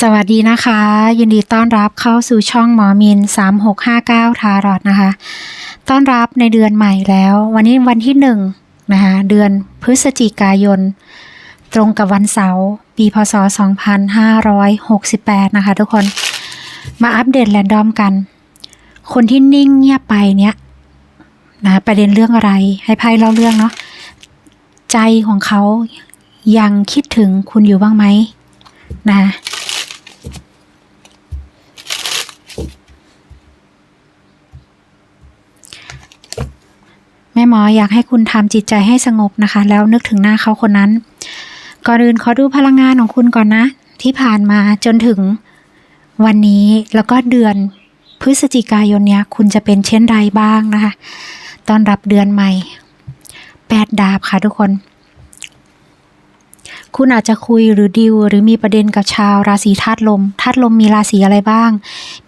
สวัสดีนะคะ ยินดีต้อนรับเข้าสู่ช่องหมอมิน 3659 ทารอดนะคะ ต้อนรับในเดือนใหม่แล้ว วันนี้วันที่หนึ่งนะคะเดือนพฤศจิกายน ตรงกับวันเสาร์ปีพศ 2568 นะคะทุกคนมาอัปเดตแรนดอมกัน คนที่นิ่งเงียบไปเนี้ยนะประเด็นเรื่องอะไรให้ไพ่เล่าเรื่องเนาะใจของเขายังคิดถึงคุณอยู่บ้างไหมนะ แม่หมออยากให้คุณทำจิตใจให้สงบนะคะ แล้วนึกถึงหน้าเขาคนนั้น ก่อนอื่นขอดูพลังงานของคุณก่อนนะ ที่ผ่านมาจนถึงวันนี้แล้วก็เดือนพฤศจิกายนเนี้ยคุณจะเป็นเช่นไรบ้างนะคะ ตอนรับเดือนใหม่แปดดาบค่ะทุกคน คุณอาจจะคุยหรือดิวหรือมีประเด็นกับชาวราศีธาตุลมธาตุลมมีราศีอะไรบ้าง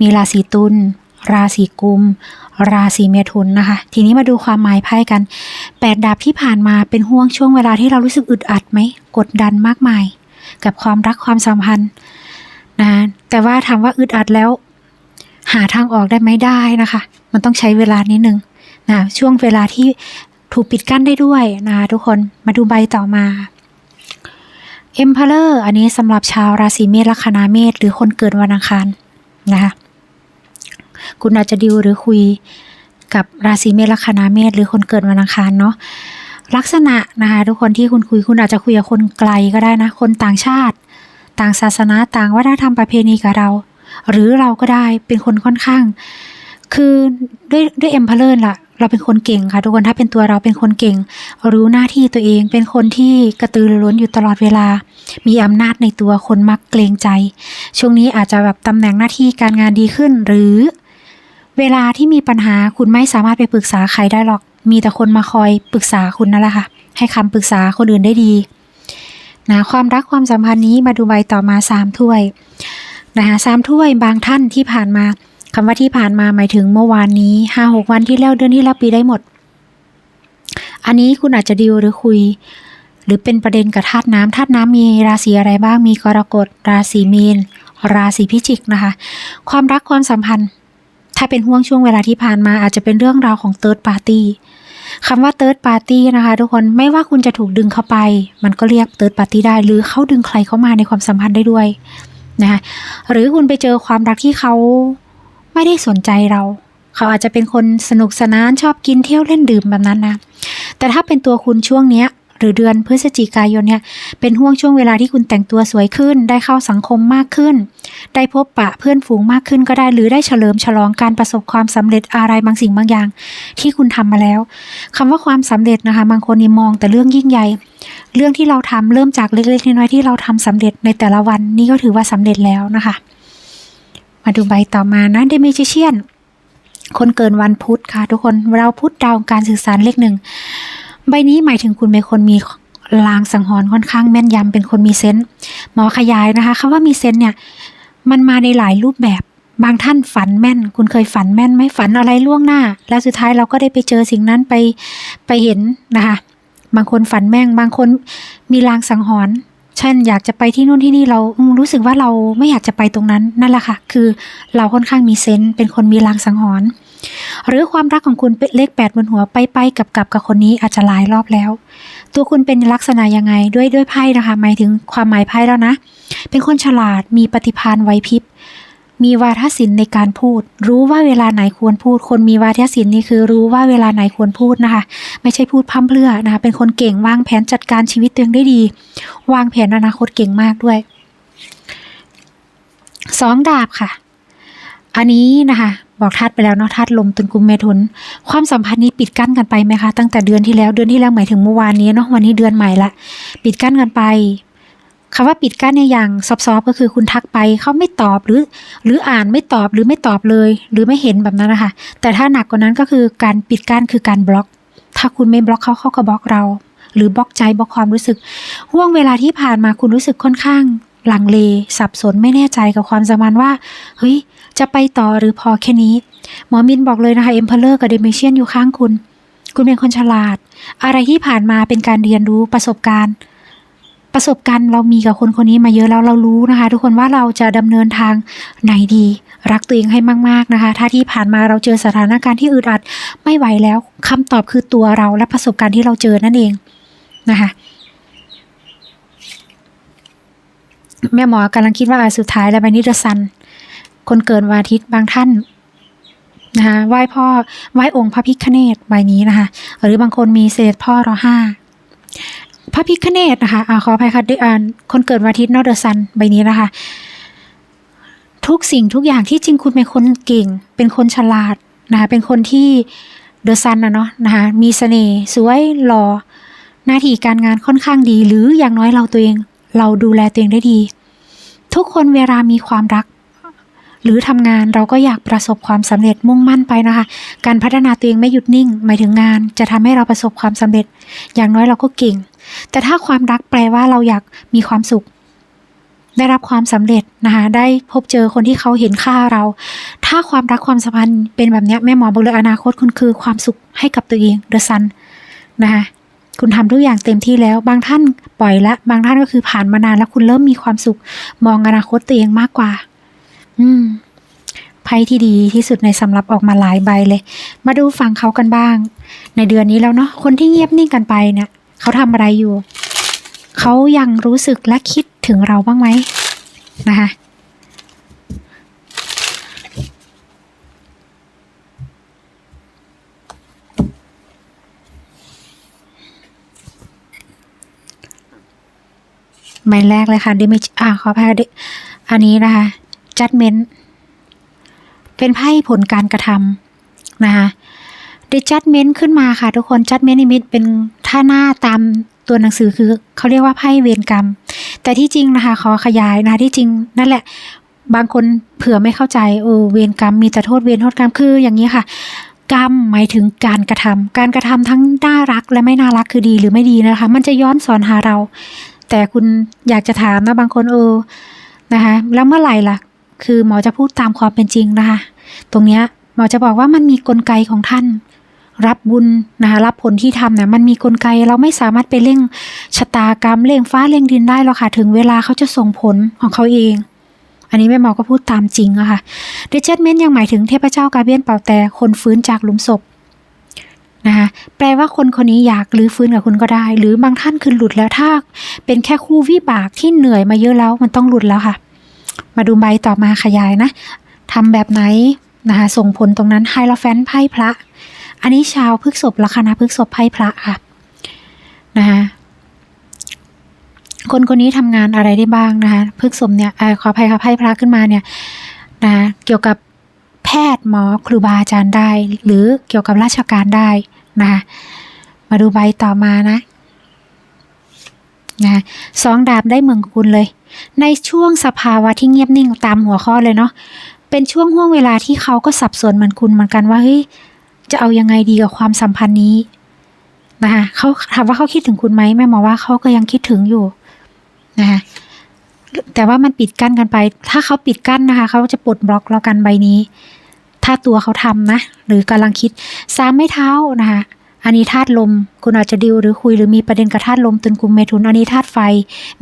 มีราศีตุล ราศีกุม ราศีเมถุนนะคะ ทีนี้มาดูความหมายไพ่กันแปดดาบที่ผ่านมาเป็นห่วงช่วงเวลาที่เรารู้สึกอึดอัดไหมกดดันมากมาย กับความรักความสัมพันธ์นะแต่ว่าถามว่าอึดอัดแล้ว หาทางออกได้ไหมได้นะคะ มันต้องใช้เวลานิดนึงนะช่วงเวลาที่ถูกปิดกั้นได้ด้วยนะคะทุกคนมาดูใบต่อมา Emperor อันนี้สำหรับชาวราศีเมษลัคนาเมษหรือคนเกิดวันอังคารนะคะ คุณอาจจะดิวหรือคุยกับราศีเมษลัคนาเมษหรือคนเกิดวันอังคารเนาะลักษณะนะคะทุกคนที่คุณคุยคุณอาจจะคุยกับคนไกลก็ได้นะ คนต่างชาติ ต่างศาสนาต่างวัฒนธรรมประเพณีกับเรา หรือเราก็ได้เป็นคนค่อนข้าง คือด้วยด้วยเอ็มพเลอร์ล่ะเราเป็นคนเก่งค่ะทุกคนถ้าเป็นตัวเราเป็นคนเก่ง รู้หน้าที่ตัวเองเป็นคนที่กระตือรือร้นอยู่ตลอดเวลา มีอำนาจในตัวคนมักเกรงใจ ช่วงนี้อาจจะแบบตำแหน่งหน้าที่การงานดีขึ้นหรือ เวลาที่มีปัญหาคุณไม่สามารถไปปรึกษาใครได้หรอก มีแต่คนมาคอยปรึกษาคุณนั่นแหละค่ะ ให้คำปรึกษาคนอื่นได้ดีนะความรักความสัมพันธ์นี้มาดูใบต่อมาสามถ้วยนะคะสามถ้วยบางท่านที่ผ่านมาคำว่าที่ผ่านมาหมายถึงเมื่อวานนี้ห้าหกวันที่แล้วเดือนที่แล้วปีได้หมด อันนี้คุณอาจจะดิวหรือคุย หรือเป็นประเด็นกับธาตุน้ำธาตุน้ำมีราศีอะไรบ้างมีกรกฎราศีมีน ราศีพิจิกนะคะ ความรักความสัมพันธ์ ถ้าเป็นห่วงช่วงเวลาที่ผ่านมาอาจจะเป็นเรื่องราวของ third party คำว่า third party นะคะทุกคนไม่ว่าคุณจะถูกดึงเข้าไป มันก็เรียก third party ได้ หรือเขาดึงใครเข้ามาในความสัมพันธ์ได้ด้วยนะคะหรือคุณไปเจอความรักที่เขาไม่ได้สนใจเรา เขาอาจจะเป็นคนสนุกสนานชอบกินเที่ยวเล่นดื่มแบบนั้นนะแต่ถ้าเป็นตัวคุณช่วงเนี้ย หรือเดือนพฤศจิกายนเนี่ยเป็นห่วงช่วงเวลาที่คุณแต่งตัวสวยขึ้น ได้เข้าสังคมมากขึ้น ได้พบปะเพื่อนฝูงมากขึ้นก็ได้ หรือได้เฉลิมฉลองการประสบความสำเร็จอะไรบางสิ่งบางอย่าง ที่คุณทำมาแล้วคำว่าความสำเร็จนะคะบางคนนี่มองแต่เรื่องยิ่งใหญ่ เรื่องที่เราทำเริ่มจากเล็กๆน้อยๆที่เราทำสำเร็จในแต่ละวันนี่ก็ถือว่าสำเร็จแล้วนะคะ มาดูใบต่อมานะเดเมจิเชียนคนเกินวันพุธค่ะ ทุกคนเราพุธดาวการสื่อสารเลขหนึ่ง ใบนี้หมายถึงคุณเป็นคนมีลางสังหรณ์ค่อนข้างแม่นยำเป็นคนมีเซนส์หมอขยายนะคะคำว่ามีเซนส์เนี่ยมันมาในหลายรูปแบบบางท่านฝันแม่น คุณเคยฝันแม่นไหมฝันอะไรล่วงหน้า แล้วสุดท้ายเราก็ได้ไปเจอสิ่งนั้นไปไปเห็นนะคะ บางคนฝันแม่ง บางคนมีลางสังหรณ์เช่นอยากจะไปที่นู่นที่นี่เรารู้สึกว่าเราไม่อยากจะไปตรงนั้นนั่นแหละค่ะ คือเราค่อนข้างมีเซนส์เป็นคนมีลางสังหรณ์ หรือความรักของคุณเลขแปดบนหัวไปไปกับกับกับคนนี้อาจจะหลายรอบแล้ว ตัวคุณเป็นลักษณะยังไงด้วยด้วยไพ่นะคะ หมายถึงความหมายไพ่แล้วนะ เป็นคนฉลาดมีปฏิภาณไวพริบมีวาทศิลป์ในการพูด รู้ว่าเวลาไหนควรพูด คนมีวาทศิลป์นี่คือรู้ว่าเวลาไหนควรพูดนะคะ ไม่ใช่พูดพร่ำเพรื่อนะคะ เป็นคนเก่งวางแผนจัดการชีวิตตัวเองได้ดี วางแผนอนาคตเก่งมากด้วยสองดาบค่ะ อันนี้นะคะ บอกทัดไปแล้วเนาะทัดลมตุนกุมเมถุน ความสัมพันธ์นี้ปิดกั้นกันไปไหมคะ ตั้งแต่เดือนที่แล้วเดือนที่แล้วหมายถึงเมื่อวานนี้เนาะวันนี้เดือนใหม่ละปิดกั้นกันไปคำว่าปิดกั้นในยอย่างซอฟๆก็คือคุณทักไปเขาไม่ตอบหรือ หรืออ่านไม่ตอบหรือไม่ตอบเลย หรือไม่เห็นแบบนั้นนะคะแต่ถ้าหนักกว่านั้นก็คือการปิดกั้นคือการบล็อก ถ้าคุณไม่บล็อกเขาเขาก็บล็อกเรา หรือบล็อกใจบล็อกความรู้สึกห่วงเวลาที่ผ่านมาคุณรู้สึกค่อนข้างลังเลสับสนไม่แน่ใจกับความสัมพันธ์ว่าเฮ้ย จะไปต่อหรือพอแค่นี้ หมอมินบอกเลยนะคะเอ็มเพลเลอร์กับเดเมเชียนอยู่ข้างคุณ คุณเป็นคนฉลาด อะไรที่ผ่านมาเป็นการเรียนรู้ประสบการณ์ ประสบการณ์เรามีกับคนคนนี้มาเยอะแล้วเรารู้นะคะ ทุกคนว่าเราจะดำเนินทางไหนดี รักตัวเองให้มาก ๆนะคะ ถ้าที่ผ่านมาเราเจอสถานการณ์ที่อึดอัดไม่ไหวแล้วคำตอบคือตัวเราและประสบการณ์ที่เราเจอนั่นเองนะคะแม่หมอกำลังคิดว่าอะสุดท้ายแล้วใบนี้เดอะซัน คนเกิดวันอาทิตย์บางท่านนะคะไหว้พ่อไหว้องค์พระพิฆเนศใบนี้นะคะ หรือบางคนมีเศษพ่อรอห้าพระพิฆเนศนะคะอาขออภัยค่ะดิอ่านคนเกิดวันอาทิตย์นอเดอะซันใบนี้นะคะ ทุกสิ่งทุกอย่างที่จริงคุณเป็นคนเก่ง เป็นคนฉลาดนะคะเป็นคนที่เดอะซันนะเนาะนะคะมีเสน่ห์สวยหล่อหน้าที่การงานค่อนข้างดี หรืออย่างน้อยเราตัวเอง เราดูแลตัวเองได้ดี ทุกคนเวลามีความรัก หรือทำงานเราก็อยากประสบความสำเร็จมุ่งมั่นไปนะคะ การพัฒนาตัวเองไม่หยุดนิ่ง หมายถึงงานจะทำให้เราประสบความสำเร็จ อย่างน้อยเราก็เก่ง แต่ถ้าความรักแปลว่าเราอยากมีความสุข ได้รับความสำเร็จนะคะได้พบเจอคนที่เขาเห็นค่าเรา ถ้าความรักความสัมพันธ์เป็นแบบนี้แม่หมอบอกเลยอนาคตคุณคือความสุขให้กับตัวเองเดอะซันนะคะคุณทำทุกอย่างเต็มที่แล้ว บางท่านปล่อยละ บางท่านก็คือผ่านมานานแล้วคุณเริ่มมีความสุข มองอนาคตตัวเองมากกว่า อืมไพ่ที่ดีที่สุดในสำรับออกมาหลายใบเลย มาดูฝั่งเขากันบ้าง ในเดือนนี้แล้วเนาะคนที่เงียบนิ่งกันไปเนี่ยเขาทำอะไรอยู่ เขายังรู้สึกและคิดถึงเราบ้างไหมนะคะใบแรกเลยค่ะ damage อ่าขออภัยค่ะ di- อันนี้นะคะ judgment เป็นไพ่ผลการกระทำนะคะ the judgment ขึ้นมาค่ะทุกคน judgment นิมิตเป็นท่าหน้าตามตัวหนังสือคือเขาเรียกว่าไพ่เวรกรรม แต่ที่จริงนะคะขอขยายนะะที่จริงนั่นแหละ บางคนเผื่อไม่เข้าใจเออเวรกรรมมีแต่โทษเวรโทษกรรมคืออย่างนี้ค่ะ กรรมหมายถึงการกระทำการกระทำทั้งน่ารักและไม่น่ารักคือดีหรือไม่ดีนะคะ มันจะย้อนสอนหาเรา แต่คุณอยากจะถามนะบางคนเออนะคะแล้วเมื่อไหร่ล่ะ คือหมอจะพูดตามความเป็นจริงนะคะตรงเนี้ยหมอจะบอกว่ามันมีกลไกของท่าน รับบุญนะคะรับผลที่ทำเนี่ยมันมีกลไกเราไม่สามารถไปเร่งชะตากรรมเร่งฟ้าเร่งดินได้หรอกค่ะถึงเวลาเขาจะส่งผลของเขาเอง อันนี้แม่หมอก็พูดตามจริงอะค่ะเดจเมนยังหมายถึงเทพเจ้ากาเบียนเป่าแต่คนฟื้นจากหลุมศพนะคะแปลว่าคนคนนี้อยากรื้อฟื้นกับคุณก็ได้ หรือบางท่านคือหลุดแล้วถ้า เป็นแค่คู่วิบากที่เหนื่อยมาเยอะแล้วมันต้องหลุดแล้วค่ะ มาดูใบต่อมาขยายนะทำแบบไหนนะคะส่งผลตรงนั้นไฮโลแฟนไพ่พระ อันนี้ชาวพฤกษบลัคนาพฤกษบไพ่พระค่ะนะคะคนคนนี้ทำงานอะไรได้บ้างนะคะพฤกษบเนี่ยอขออภัยค่ะไพ่พระขึ้นมาเนี่ยนะะเกี่ยวกับแพทย์หมอครูบาอาจารย์ได้ หรือเกี่ยวกับราชการได้นะคะมาดูใบต่อมานะ นะสองดาบได้เมืองกุลเลย ในช่วงสภาวะที่เงียบนิ่งตามหัวข้อเลยเนาะเป็นช่วงห่วงเวลาที่เขาก็สับสนเหมือนคุณเหมือนกันว่าเฮ้ยจะเอายังไงดีกับความสัมพันธ์นี้นะคะเขาถามว่าเขาคิดถึงคุณไหมแม่หมอว่าเขาก็ยังคิดถึงอยู่นะคะแต่ว่ามันปิดกั้นกันไป ถ้าเขาปิดกั้นนะคะ เขาจะปลดบล็อกเรากันใบนี้ ถ้าตัวเขาทำนะ หรือกำลังคิดสามไม่เท้านะคะ อันนี้ธาตุลม คุณอาจจะดิวหรือคุยหรือมีประเด็นกับธาตุลมตุนกุมเมถุนอันนี้ธาตุไฟ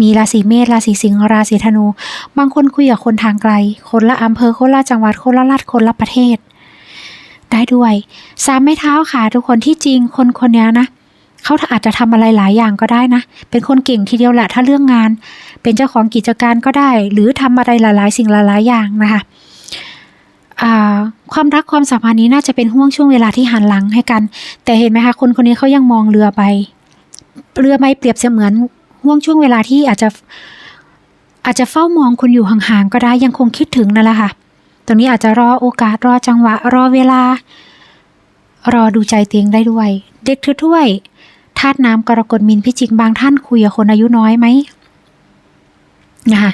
มีราศีเมษราศีสิงห์ราศีธนู บางคนคุยกับคนทางไกล คนละอำเภอคนละจังหวัดคนละรัฐคนละประเทศ ได้ด้วยสามไม้เท้าค่ะ ทุกคนที่จริงคนคนนี้นะเขาอาจจะทำอะไรหลายอย่างก็ได้นะ เป็นคนเก่งทีเดียวแหละถ้าเรื่องงาน เป็นเจ้าของกิจการก็ได้ หรือทำอะไรหลาย ๆ สิ่งหลายๆอย่างนะคะ ความรักความสัมพันธ์นี้น่าจะเป็นห่วงช่วงเวลาที่หันหลังให้กัน แต่เห็นไหมคะคนคนนี้เขายังมองเรือไป เรือใบเปรียบเสมือนห่วงช่วงเวลาที่อาจจะอาจจะเฝ้ามองคุณอยู่ห่างๆก็ได้ยังคงคิดถึงนั่นแหละค่ะ ตรงนี้อาจจะรอโอกาสรอจังหวะ รอเวลา รอดูใจเตียงได้ด้วย เด็กถ้วยธาตุน้ำกรกฎมินพิจิกบางท่านคุยกับคนอายุน้อยไหมนะคะ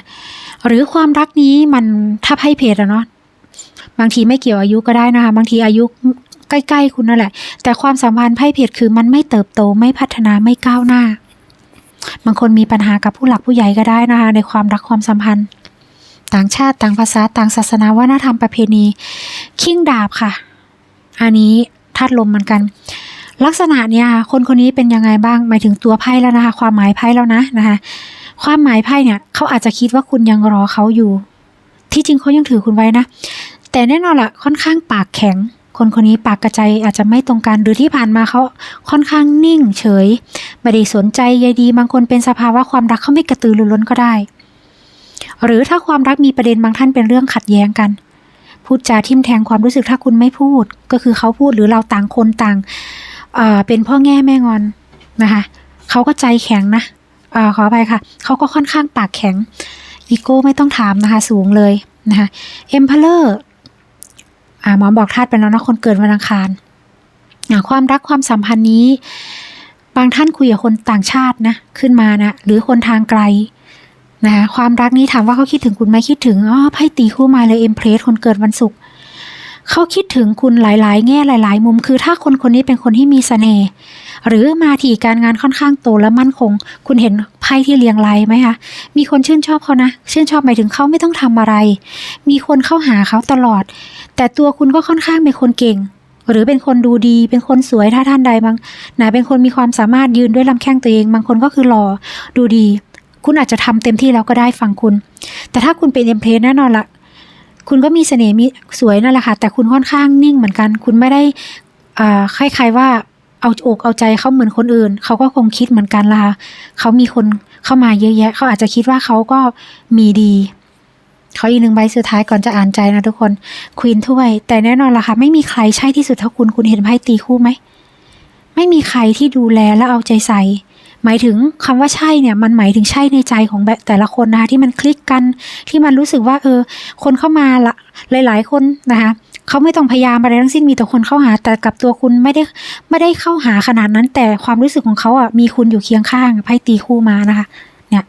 หรือความรักนี้มันถ้าไพ่เพจอะเนาะ บางทีไม่เกี่ยวอายุก็ได้นะคะ บางทีอายุใกล้ ๆ คุณนั่นแหละ แต่ความสัมพันธ์ไพ่เพจคือมันไม่เติบโตไม่พัฒนาไม่ก้าวหน้า บางคนมีปัญหากับผู้หลักผู้ใหญ่ก็ได้นะคะ ในความรักความสัมพันธ์ ต่างชาติต่างภาษาต่างศาสนาวัฒนธรรมประเพณีคิงดาบค่ะ อันนี้ธาตุลมเหมือนกัน ลักษณะเนี้ยค่ะคนคนนี้เป็นยังไงบ้างหมายถึงตัวไพ่แล้วนะคะ ความหมายไพ่แล้วนะนะคะความหมายไพ่เนี่ยเขาอาจจะคิดว่าคุณยังรอเขาอยู่ ที่จริงเขายังถือคุณไว้นะ แต่แน่นอนละค่อนข้างปากแข็ง คนคนนี้ปากกระใจอาจจะไม่ตรงกันหรือที่ผ่านมาเขาค่อนข้างนิ่ง เฉยไม่ได้สนใจใยดี บางคนเป็นสภาวะความรักเขาไม่กระตือรือร้นก็ได้ หรือถ้าความรักมีประเด็นบางท่านเป็นเรื่องขัดแย้งกัน พูดจาทิมแทงความรู้สึกถ้าคุณไม่พูด ก็คือเขาพูดหรือเราต่างคนต่างเอ่อเป็นพ่อแง่แม่งอนนะคะเขาก็ใจแข็งนะอขออภัยค่ะ เขาก็ค่อนข้างปากแข็ง อีโก้ไม่ต้องถามนะคะ สูงเลยนะคะเอ็มพเลอร์ อ่าหมอบอกธาตุไปแล้วนะคนเกิดวันอังคารอ่าความรักความสัมพันธ์นี้ บางท่านคุยกับคนต่างชาตินะขึ้นมานะหรือคนทางไกลนะคะความรักนี้ถามว่าเขาคิดถึงคุณไหมคิดถึงอ๋อไพ่ตีคู่มาเลยเอ็มเพรสคนเกิดวันศุกร์เขาคิดถึงคุณหลาย ๆ แง่หลาย ๆ มุม คือถ้าคนคนนี้เป็นคนที่มีเสน่ห์ หรือมาถี่การงานค่อนข้างโตและมั่นคง คุณเห็นไพ่ที่เรียงรายไหมคะมีคนชื่นชอบเขานะชื่นชอบหมายถึงเขาไม่ต้องทำอะไร มีคนเข้าหาเขาตลอด แต่ตัวคุณก็ค่อนข้างเป็นคนเก่ง หรือเป็นคนดูดี เป็นคนสวยถ้าท่านใดบางไหนเป็นคนมีความสามารถยืนด้วยลำแข้งตัวเอง บางคนก็คือหล่อดูดี คุณอาจจะทำเต็มที่แล้วก็ได้ฟังคุณ แต่ถ้าคุณเป็นเอ็มเพลแน่นอนละคุณก็มีเสน่ห์มีสวยนั่นแหละค่ะแต่คุณค่อนข้างนิ่งเหมือนกัน คุณไม่ได้อ่าคล้ายๆว่า เอาอกเอาใจเขาเหมือนคนอื่น เขาก็คงคิดเหมือนกันละค่ะเขามีคนเข้ามาเยอะแยะ เขาอาจจะคิดว่าเขาก็มีดีเขาอีกหนึ่งใบสุดท้ายก่อนจะอ่านใจนะทุกคนควีนถ้วย แต่แน่นอนล่ะค่ะ ไม่มีใครใช่ที่สุดเท่าคุณคุณเห็นไพ่ตีคู่ไหมไม่มีใครที่ดูแลและเอาใจใส่ หมายถึงคำว่าใช่เนี่ยมันหมายถึงใช่ในใจของแบบแต่ละคนนะคะที่มันคลิกกันที่มันรู้สึกว่า เออ คนเข้ามาละหลาย ๆ คนนะคะ เขาไม่ต้องพยายามอะไรทั้งสิ้นมีแต่คนเข้าหา แต่กับตัวคุณไม่ได้ไม่ได้เข้าหาขนาดนั้น แต่ความรู้สึกของเขาอะมีคุณอยู่เคียงข้างไพ่ตีคู่มานะคะ เนี่ย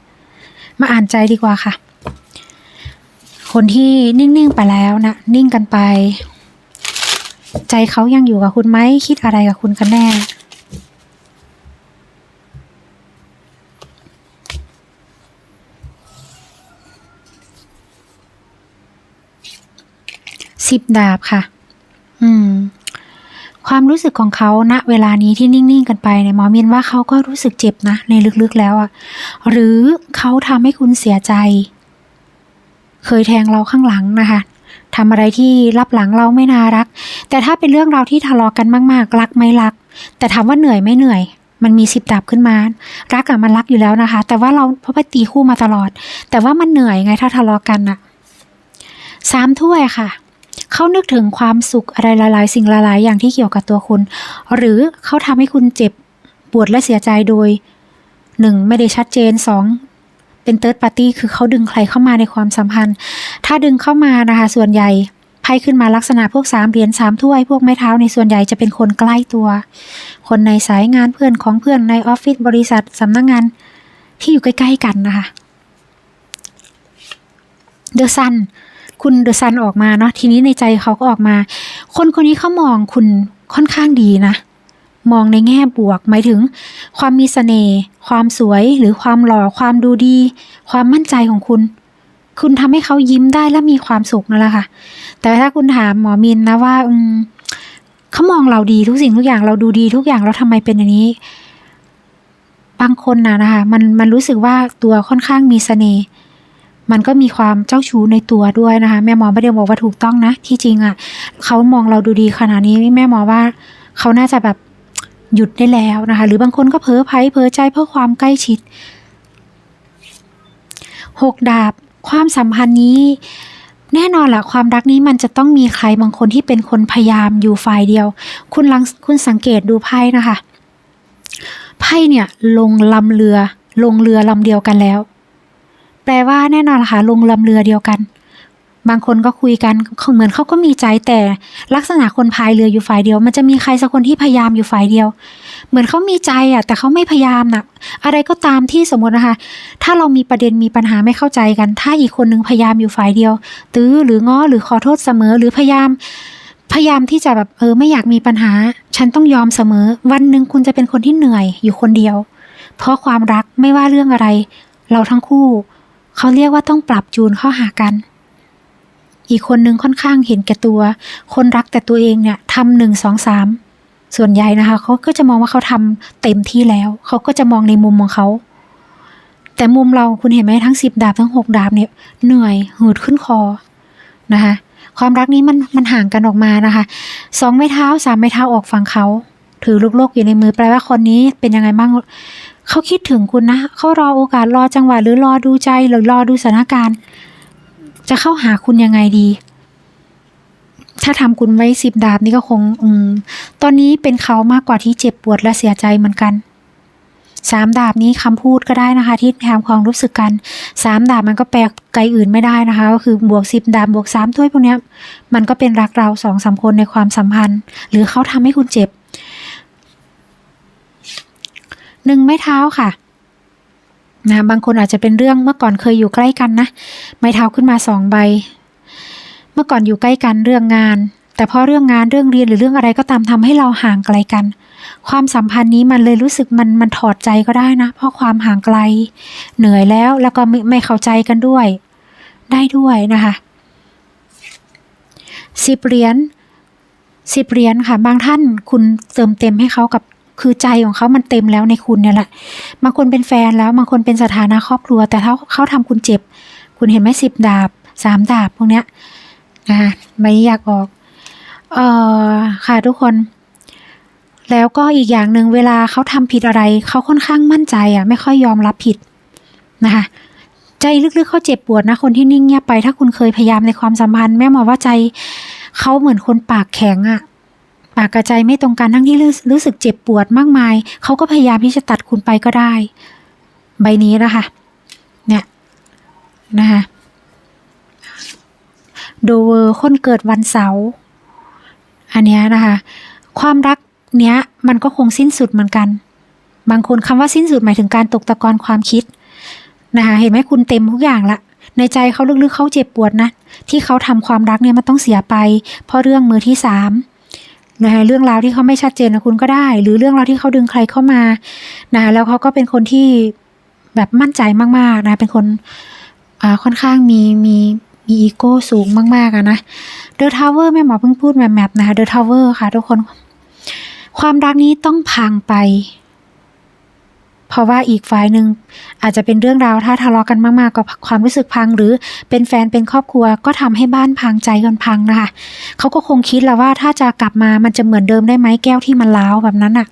มาอ่านใจดีกว่าค่ะ คนที่นิ่งๆไปแล้วนะนิ่งกันไป ใจเขายังอยู่กับคุณไหมคิดอะไรกับคุณกันแน่ สิบดาบค่ะ อืม ความรู้สึกของเขาณเวลานี้ที่นิ่งๆกันไปเนี่ยหมอมินว่าเขาก็รู้สึกเจ็บนะ ในลึกๆแล้วอะหรือเขาทำให้คุณเสียใจ เคยแทงเราข้างหลังนะคะทำอะไรที่รับหลังเราไม่น่ารัก แต่ถ้าเป็นเรื่องราวที่ทะเลาะกันมากๆ รักไม่รัก แต่ถามว่าเหนื่อยไม่เหนื่อย มันมีสิบดาบขึ้นมา รักอะมันรักอยู่แล้วนะคะ แต่ว่าเราเพราะไปตีคู่มาตลอด แต่ว่ามันเหนื่อยไงถ้าทะเลาะกันอะสามถ้วยค่ะ เขานึกถึงความสุขอะไรหลายๆ สิ่งหลายๆ อย่างที่เกี่ยวกับตัวคุณ หรือเขาทำให้คุณเจ็บปวดและเสียใจโดยหนึ่งไม่ได้ชัดเจนสองเป็นเติร์ดปาร์ตี้คือเขาดึงใครเข้ามาในความสัมพันธ์ ถ้าดึงเข้ามานะคะ ส่วนใหญ่ไพ่ขึ้นมาลักษณะพวกสามเหรียญสามถ้วยพวกไม้เท้าในส่วนใหญ่จะเป็นคนใกล้ตัว คนในสายงานเพื่อนของเพื่อนในออฟฟิศบริษัทสำนักงงานที่อยู่ใกล้ ๆ กันนะคะเดอะซัน คุณเดอะซันออกมาเนาะทีนี้ในใจเขาก็ออกมา คนคนนี้เขามองคุณค่อนข้างดีนะ มองในแง่บวก หมายถึง ความมีเสน่ห์ความสวยหรือความหล่อความดูดี ความมั่นใจของคุณ คุณทำให้เขายิ้มได้และมีความสุขนั่นแหละค่ะ แต่ถ้าคุณถามหมอมินนะว่าอืมเขามองเราดีทุกสิ่งทุกอย่างเราดูดีทุกอย่างแล้วทำไมเป็นอย่างนี้ บางคนนะนะคะ มันมันรู้สึกว่าตัวค่อนข้างมีเสน่ห์ มันก็มีความเจ้าชู้ในตัวด้วยนะคะ แม่หมอไม่ได้บอกว่าถูกต้องนะ ที่จริงอะ่ะเขามองเราดูดีขนาดนี้แม่หมอว่าเขาน่าจะแบบหยุดได้แล้วนะคะ หรือบางคนก็เพ้อไพ่เพ้อใจเพื่อความใกล้ชิดหกดาบความสัมพันธ์นี้แน่นอนแหละความรักนี้มันจะต้องมีใครบางคนที่เป็นคนพยายามอยู่ฝ่ายเดียว คุณลังคุณสังเกตดูไพ่นะคะ ไพ่เนี่ยลงลำเรือ ลงเรือลำเดียวกันแล้ว แปลว่าแน่นอนล่ะค่ะลงลำเรือเดียวกัน บางคนก็คุยกันเหมือนเขาก็มีใจแต่ลักษณะคนพายเรืออยู่ฝ่ายเดียว มันจะมีใครสักคนที่พยายามอยู่ฝ่ายเดียว เหมือนเขามีใจอะ แต่เขาไม่พยายามนะอะไรก็ตามที่สมมตินะคะ ถ้าเรามีประเด็นมีปัญหาไม่เข้าใจกัน ถ้าอีกคนนึงพยายามอยู่ฝ่ายเดียว ตื้อหรือง้อหรือขอโทษเสมอหรือพยายามพยายามที่จะแบบเออไม่อยากมีปัญหา ฉันต้องยอมเสมอ วันหนึ่งคุณจะเป็นคนที่เหนื่อยอยู่คนเดียว เพราะความรักไม่ว่าเรื่องอะไร เราทั้งคู่ เขาเรียกว่าต้องปรับจูนเข้าหากัน อีกคนนึงค่อนข้างเห็นแก่ตัว คนรักแต่ตัวเองเนี่ยทำหนึ่งสองสามส่วนใหญ่นะคะเขาก็จะมองว่าเขาทำเต็มที่แล้ว เขาก็จะมองในมุมของเขา แต่มุมเราคุณเห็นไหมทั้งสิบดาบทั้งหกดาบเนี่ยเหนื่อยหืดขึ้นคอนะคะความรักนี้มันมันห่างกันออกมานะคะสองไม้เท้าสามไม้เท้าออกฝั่งเขา ถือลูกโลกอยู่ในมือแปลว่าคนนี้เป็นยังไงบ้าง เขาคิดถึงคุณนะเขารอโอกาสรอจังหวะหรือรอดูใจหรือรอดูสถานการณ์ จะเข้าหาคุณยังไงดี ถ้าทำคุณไว้สิบดาบนี่ก็คงอืมตอนนี้เป็นเขามากกว่าที่เจ็บปวดและเสียใจเหมือนกันสามดาบนี้คำพูดก็ได้นะคะ ที่แทนความรู้สึกกันสามดาบมันก็แปลไกลอื่นไม่ได้นะคะ ก็คือบวกสิบดาบบวกสามถ้วยพวกนี้มันก็เป็นรักเราสองสามคนในความสัมพันธ์ หรือเขาทำให้คุณเจ็บ หนึ่งไม้เท้าค่ะนะบางคนอาจจะเป็นเรื่องเมื่อก่อนเคยอยู่ใกล้กันนะ ไม้เท้าขึ้นมาสองใบ เมื่อก่อนอยู่ใกล้กันเรื่องงาน แต่พราะเรื่องงานเรื่องเรียนหรือเรื่องอะไรก็ตามทำให้เราห่างไกลกัน ความสัมพันธ์นี้มันเลยรู้สึกมันมันถอดใจก็ได้นะ เพราะความห่างไกล เหนื่อยแล้วแล้วก็ไม่ไม่เข้าใจกันด้วย ได้ด้วยนะคะสิบเหรียญสิบเหรียญค่ะ บางท่านคุณเติมเต็มให้เขากับ คือใจของเขามันเต็มแล้วในคุณเนี่ยแหละบางคนเป็นแฟนแล้วบางคนเป็นสถานะครอบครัว แต่ถ้าเขาทำคุณเจ็บ คุณเห็นไหมสิบดาบสามดาบพวกเนี้ยนะคะไม่อยากออกเอ่อค่ะทุกคนแล้วก็อีกอย่างหนึ่งเวลาเขาทำผิดอะไร เขาค่อนข้างมั่นใจอะ ไม่ค่อยยอมรับผิดนะคะใจลึกๆเขาเจ็บปวดนะ คนที่นิ่งเงียบไป ถ้าคุณเคยพยายามในความสัมพันธ์แม่หมอว่าใจเขาเหมือนคนปากแข็งอะ ปากกระใจไม่ตรงกันทั้งที่รู้สึกเจ็บปวดมากมาย เขาก็พยายามที่จะตัดคุณไปก็ได้ ใบนี้นะคะ เนี่ยนะคะโดเวอร์คนเกิดวันเสาร์อันนี้นะคะ ความรักเนี้ยมันก็คงสิ้นสุดเหมือนกัน บางคนคำว่าสิ้นสุดหมายถึงการตกตะกอนความคิดนะคะเห็นไหมคุณเต็มทุกอย่างละในใจเขาลึกๆเขาเจ็บปวดนะ ที่เขาทำความรักเนี่ยมันต้องเสียไป เพราะเรื่องมือที่สาม นะคะเรื่องราวที่เขาไม่ชัดเจนกับคุณก็ได้ หรือเรื่องราวที่เขาดึงใครเข้ามานะคะแล้วเขาก็เป็นคนที่แบบมั่นใจมากๆนะเป็นคนอ่าค่อนข้างมีมีมีอีโก้สูงมากๆอะนะเดอะทาวเวอร์แม่หมอเพิ่งพูดแมปนะคะเดอะทาวเวอร์ค่ะทุกคน ความรักนี้ต้องพังไป เพราะว่าอีกฝ่ายหนึ่งอาจจะเป็นเรื่องราวถ้าทะเลาะกันมากๆก็ความรู้สึกพัง หรือเป็นแฟนเป็นครอบครัวก็ทำให้บ้านพังใจกันพังนะคะเขาก็คงคิดแล้วว่าถ้าจะกลับมามันจะเหมือนเดิมได้ไหมแก้วที่มันล้าวแบบนั้นอะ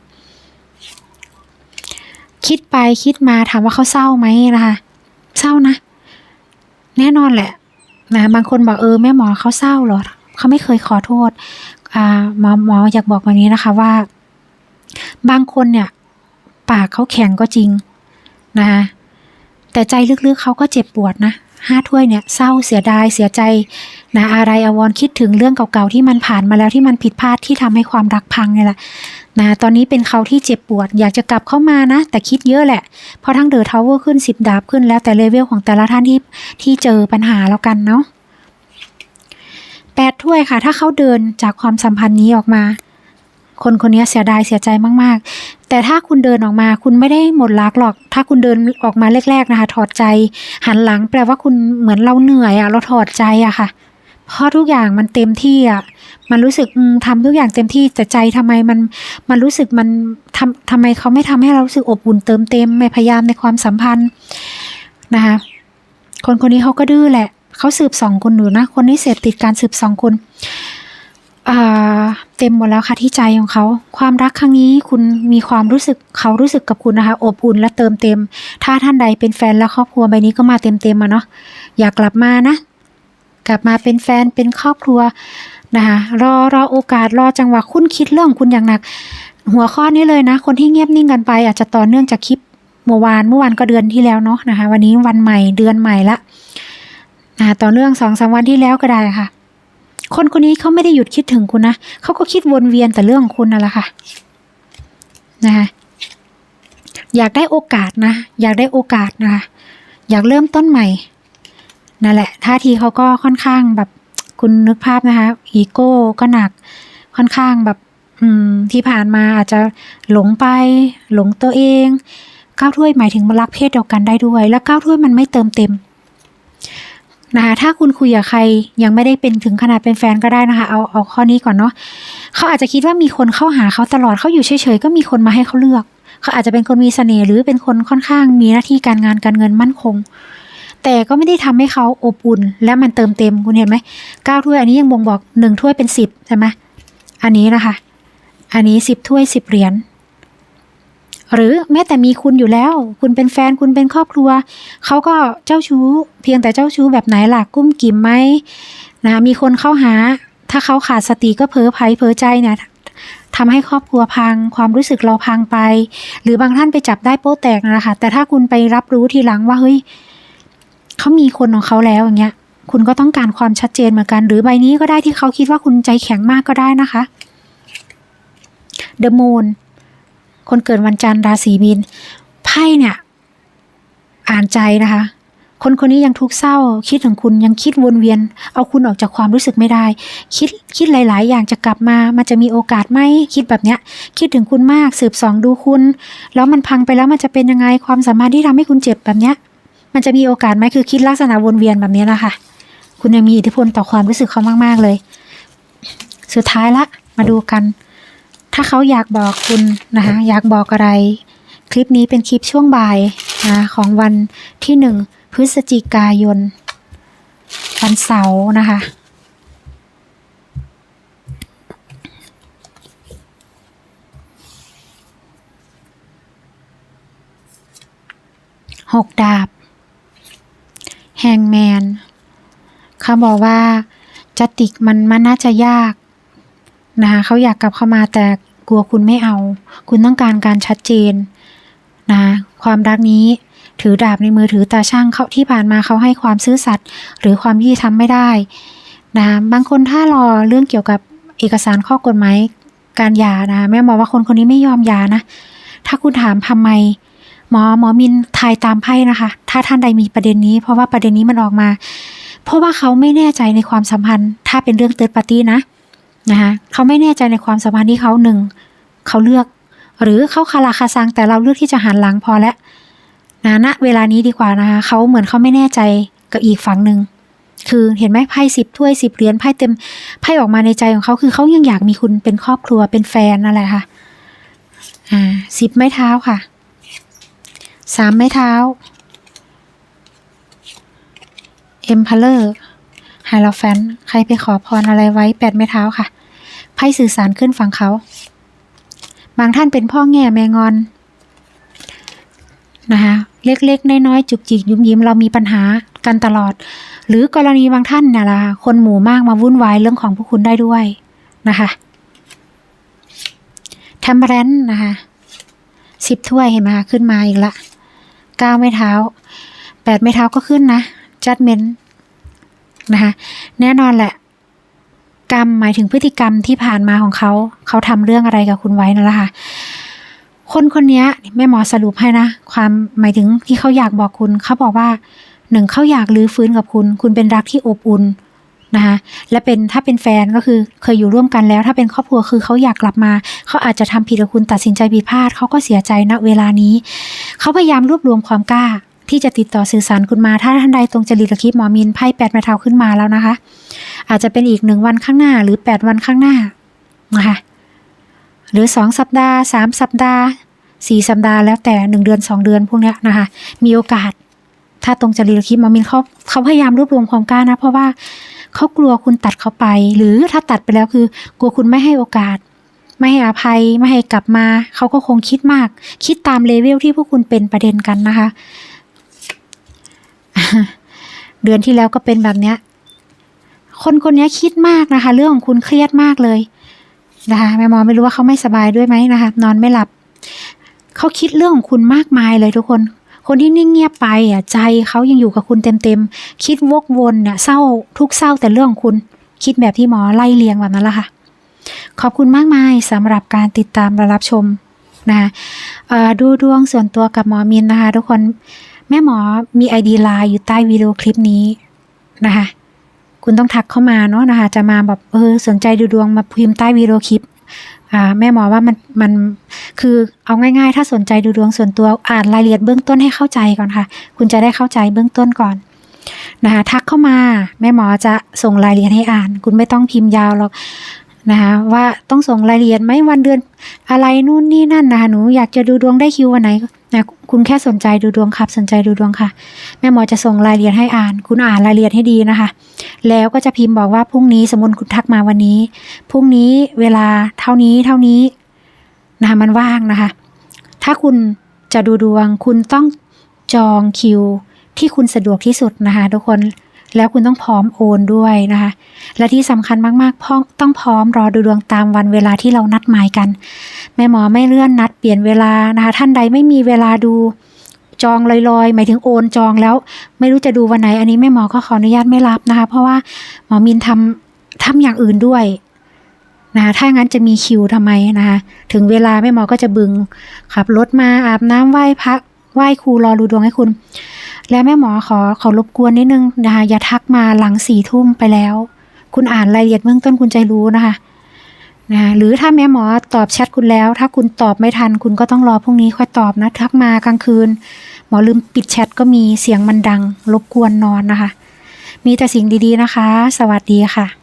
คิดไปคิดมาถามว่าเขาเศร้าไหมนะคะเศร้านะ แน่นอนแหละนะบางคนบอกเออแม่หมอเขาเศร้าเหรอเขาไม่เคยขอโทษอ่าหมอหมออยากบอกแบบนี้นะคะว่า บางคนเนี่ย ปากเขาแข็งก็จริงนะคะแต่ใจลึกๆเขาก็เจ็บปวดนะห้าถ้วยเนี่ยเศร้าเสียดายเสียใจนะอะไรอวรคิดถึงเรื่องเก่าๆที่มันผ่านมาแล้วที่มันผิดพลาดที่ทำให้ความรักพังเนี่ยแหละนะตอนนี้เป็นเขาที่เจ็บปวด อยากจะกลับเข้ามานะ แต่คิดเยอะแหละ เพราะทั้งเดอะทาวเวอร์ขึ้นสิบดาบขึ้นแล้วแต่เลเวลของแต่ละท่านที่ที่เจอปัญหาแล้วกันเนาะแปดถ้วยค่ะ ถ้าเขาเดินจากความสัมพันธ์นี้ออกมา คนคนนี้เสียดายเสียใจมาก ๆ แต่ถ้าคุณเดินออกมาคุณไม่ได้หมดรักหรอก ถ้าคุณเดินออกมาแรก ๆนะคะ ถอดใจ หันหลังแปลว่าคุณเหมือนเราเหนื่อยอะเราถอดใจอะค่ะ เพราะทุกอย่างมันเต็มที่อะมันรู้สึกอืมทำทุกอย่างเต็มที่แต่ใจทำไมมันมันรู้สึกมันทำทำไมเขาไม่ทำให้เรารู้สึกอบอุ่นเติมเต็มไม่พยายามในความสัมพันธ์นะคะคนคนนี้เขาก็ดื้อแหละเขาสืบสองคนอยู่นะ คนที่เสพติดการสืบสองคน เต็มหมดแล้วค่ะที่ใจของเขา ความรักครั้งนี้คุณมีความรู้สึกเขารู้สึกกับคุณนะคะ อบอุ่นและเติมเต็ม ถ้าท่านใดเป็นแฟนและครอบครัวใบนี้ก็มาเต็มเต็มมาเนาะอยากกลับมานะ กลับมาเป็นแฟนเป็นครอบครัวนะคะรอรอโอกาสรอจังหวะคุณคิดเรื่องคุณอย่างหนัก หัวข้อนี้เลยนะ คนที่เงียบนิ่งกันไปอาจจะต่อเนื่องจากคลิปเมื่อวานเมื่อวานก็เดือนที่แล้วเนาะนะคะ วันนี้วันใหม่เดือนใหม่ละอ่าต่อเนื่องสองสามวันที่แล้วก็ได้ค่ะ คนคนนี้เขาไม่ได้หยุดคิดถึงคุณนะเขาก็คิดวนเวียนแต่เรื่องของคุณนั่นแหละค่ะนะคะอยากได้โอกาสนะ อยากได้โอกาสนะคะอยากเริ่มต้นใหม่นั่นแหละท่าทีเขาก็ค่อนข้างแบบคุณนึกภาพนะคะอีโก้ก็หนักค่อนข้างแบบอืมที่ผ่านมาอาจจะหลงไปหลงตัวเองก้าวถ้วยหมายถึงมารักเพศเดียวกันได้ด้วย แล้วก้าวถ้วยมันไม่เติมเต็ม นะคะถ้าคุณคุยกับใครยังไม่ได้เป็นถึงขนาดเป็นแฟนก็ได้นะคะ เอาเอาข้อนี้ก่อนเนาะเขาอาจจะคิดว่ามีคนเข้าหาเขาตลอดเขาอยู่เฉยๆก็มีคนมาให้เขาเลือก เขาอาจจะเป็นคนมีเสน่ห์หรือเป็นคนค่อนข้างมีหน้าที่การงานการเงินมั่นคง แต่ก็ไม่ได้ทำให้เขาอบอุ่น และมันเติมเต็มคุณเห็นไหมเก้าถ้วยอันนี้ยังบ่งบอกหนึ่งถ้วยเป็นสิบใช่ไหมอันนี้นะคะ อันนี้สิบถ้วยสิบเหรียญ หรือแม้แต่มีคุณอยู่แล้ว คุณเป็นแฟนคุณเป็นครอบครัว เขาก็เจ้าชู้ เพียงแต่เจ้าชู้แบบไหนล่ะกุ้มกิ่มไหมนะมีคนเข้าหา ถ้าเขาขาดสติก็เพ้อไพ่เพ้อใจเนี่ยทำให้ครอบครัวพัง ความรู้สึกเราพังไป หรือบางท่านไปจับได้โป๊ะแตกนะคะแต่ถ้าคุณไปรับรู้ทีหลังว่าเฮ้ยเขามีคนของเขาแล้วอย่างเงี้ย คุณก็ต้องการความชัดเจนเหมือนกัน หรือใบนี้ก็ได้ที่เขาคิดว่าคุณใจแข็งมากก็ได้นะคะ The Moon คนเกิดวันจันทร์ราศีมีนไพ่เนี่ยอ่านใจนะคะ คนคนนี้ยังทุกข์เศร้า คิดถึงคุณยังคิดวนเวียน เอาคุณออกจากความรู้สึกไม่ได้ คิดคิดหลาย ๆ อย่างจะกลับมามันจะมีโอกาสไหมคิดแบบเนี้ย คิดถึงคุณมากสืบสองดูคุณ แล้วมันพังไปแล้วมันจะเป็นยังไงความสามารถที่ทำให้คุณเจ็บแบบเนี้ย มันจะมีโอกาสไหมคือคิดลักษณะวนเวียนแบบนี้นะคะคุณยังมีอิทธิพลต่อความรู้สึกเขามาก ๆ เลย สุดท้ายละ มาดูกัน ถ้าเขาอยากบอกคุณนะคะอยากบอกอะไร คลิปนี้เป็นคลิปช่วงบ่ายนะของวันที่หนึ่งพฤศจิกายน วันเสาร์นะคะหกดาบ แฮงแมนเขาบอกว่าจะติกมันมันน่าจะยาก นะคะเขาอยากกลับเข้ามาแต่กลัวคุณไม่เอา คุณต้องการการชัดเจนนะความรักนี้ถือดาบในมือถือตาช่างเขาที่ผ่านมาเขาให้ความซื่อสัตย์หรือความยุติธรรมไม่ได้นะบางคนถ้ารอเรื่องเกี่ยวกับเอกสารข้อกฎหมายการหย่านะแม่บอว่าคนคนนี้ไม่ยอมหย่านะ ถ้าคุณถามทำไมหมอหมอมินทายตามไพ่นะคะ ถ้าท่านใดมีประเด็นนี้ เพราะว่าประเด็นนี้มันออกมา เพราะว่าเขาไม่แน่ใจในความสัมพันธ์ ถ้าเป็นเรื่องเติร์ดปาร์ตี้นะ นะคะเขาไม่แน่ใจในความสัมพันธ์ที่เขาหนึ่งเขาเลือก หรือเขาคาราคาซังแต่เราเลือกที่จะหันหลังพอแล้วนะณเวลานี้ดีกว่านะคะเขาเหมือนเขาไม่แน่ใจกับอีกฝั่งหนึ่งคือเห็นไหมไพ่สิบถ้วยสิบเหรียญไพ่เต็มไพ่ออกมาในใจของเขาคือเขายังอยากมีคุณเป็นครอบครัวเป็นแฟนนั่นแหละค่ะอ่าสิบไม้เท้าค่ะสามไม้เท้าเอ็มพาเลอร์ ไฮโลแฟนใครไปขอพรอะไรไว้แปดไม้เท้าค่ะไพ่สื่อสารขึ้นฝั่งเขา บางท่านเป็นพ่อแง่แมงอนนะคะเล็กๆ น้อยๆ จุกจิกยุ้มยิ้มเรามีปัญหากันตลอด หรือกรณีบางท่านนี่ยล่ะคนหมู่มากมาวุ่นวายเรื่องของพวกคุณได้ด้วยนะคะทมเบรนนะคะสิบถ้วยเห็นไหมคะขึ้นมาอีกละเก้าไม้เท้าแปดไม้เท้าก็ขึ้นนะจัดเมน นะคะแน่นอนแหละ กรรมหมายถึงพฤติกรรมที่ผ่านมาของเขา เขาทำเรื่องอะไรกับคุณไว้นั่นแหละค่ะคนคนนี้แม่หมอสรุปให้นะ ความหมายถึงที่เขาอยากบอกคุณ เขาบอกว่าหนึ่งเขาอยากลื้อฟื้นกับคุณ คุณเป็นรักที่อบอุ่นนะคะและเป็นถ้าเป็นแฟนก็คือเคยอยู่ร่วมกันแล้ว ถ้าเป็นครอบครัวคือเขาอยากกลับมา เขาอาจจะทำผิดกับคุณตัดสินใจผิดพลาดเขาก็เสียใจณเวลานี้ เขาพยายามรวบรวมความกล้า ที่จะติดต่อสื่อสารคุณมา ถ้าท่านใดตรงจริตคลิปหมอมินไพ่แปดไม้เท้าขึ้นมาแล้วนะคะ อาจจะเป็นอีกหนึ่งวันข้างหน้าหรือแปดวันข้างหน้านะคะหรือสองสัปดาห์สามสัปดาห์สี่สัปดาห์แล้วแต่หนึ่งเดือนสองเดือนพวกนี้นะคะ มีโอกาส ถ้าตรงจริตคลิปหมอมินเขาเขาพยายามรวบรวมความกล้านะ เพราะว่าเขากลัวคุณตัดเขาไป หรือถ้าตัดไปแล้วคือกลัวคุณไม่ให้โอกาสไม่ให้อภัยไม่ให้กลับมา เขาก็คงคิดมาก คิดตามเลเวลที่พวกคุณเป็นประเด็นกันนะคะ เดือนที่แล้วก็เป็นแบบเนี้ย คนคนนี้คิดมากนะคะ เรื่องของคุณเครียดมากเลยนะคะแม่หมอไม่รู้ว่าเขาไม่สบายด้วยไหมนะคะ นอนไม่หลับ เขาคิดเรื่องของคุณมากมายเลยทุกคน คนที่นิ่งเงียบไปอะใจเขายังอยู่กับคุณเต็มๆ คิดวกวนเนี่ยเศร้าทุกเศร้าแต่เรื่องของคุณคิดแบบที่หมอไล่เลียงแบบนั้นละค่ะ ขอบคุณมากมายสำหรับการติดตามและรับชมนะคะดูดวงส่วนตัวกับหมอมินนะคะ ทุกคน แม่หมอมีไอดีไลน์อยู่ใต้วิดีโอคลิปนี้นะคะ คุณต้องทักเข้ามาเนาะนะคะ จะมาแบบเออสนใจดูดวงมาพิมพ์ใต้วิดีโอคลิปอ่าแม่หมอว่ามันมันคือเอาง่ายๆ ถ้าสนใจดูดวงส่วนตัวอ่านรายละเอียดเบื้องต้นให้เข้าใจก่อนค่ะ คุณจะได้เข้าใจเบื้องต้นก่อนนะคะ ทักเข้ามาแม่หมอจะส่งรายละเอียดให้อ่าน คุณไม่ต้องพิมพ์ยาวหรอกนะคะว่าต้องส่งรายละเอียดไหมวันเดือนอะไรนู่นนี่นั่นนะคะหนูอยากจะดูดวงได้คิววันไหน นะคุณแค่สนใจดูดวงครับ สนใจดูดวงค่ะ แม่หมอจะส่งรายละเอียดให้อ่าน คุณอ่านรายละเอียดให้ดีนะคะ แล้วก็จะพิมพ์บอกว่าพรุ่งนี้สมมติคุณทักมาวันนี้พรุ่งนี้เวลาเท่านี้เท่านี้นะคะมันว่างนะคะ ถ้าคุณจะดูดวง คุณต้องจองคิวที่คุณสะดวกที่สุดนะคะทุกคน แล้วคุณต้องพร้อมโอนด้วยนะคะ และที่สำคัญมากๆพ้อต้องพร้อมรอดูดวงตามวันเวลาที่เรานัดหมายกัน แม่หมอไม่เลื่อนนัดเปลี่ยนเวลานะคะท่านใดไม่มีเวลาดูจองลอยๆ หมายถึงโอนจองแล้ว ไม่รู้จะดูวันไหน อันนี้แม่หมอก็ขออนุญาตไม่รับนะคะ เพราะว่าหมอมินทำทำอย่างอื่นด้วยนะคะถ้างั้นจะมีคิวทำไมนะคะถึงเวลาแม่หมอก็จะบึงขับรถมาอาบน้ำไหว้พระไหว้ครูรอดูดวงให้คุณ แล้วแม่หมอขอขอรบกวนนิดนึงนะคะอย่าทักมาหลังสี่ทุ่มไปแล้ว คุณอ่านรายละเอียดเบื้องต้นคุณจะรู้นะคะนะหรือถ้าแม่หมอตอบแชทคุณแล้ว ถ้าคุณตอบไม่ทัน คุณก็ต้องรอพรุ่งนี้ค่อยตอบนะ ทักมากลางคืน หมอลืมปิดแชทก็มีเสียงมันดัง รบกวนนอนนะคะ มีแต่สิ่งดีๆนะคะ สวัสดีค่ะ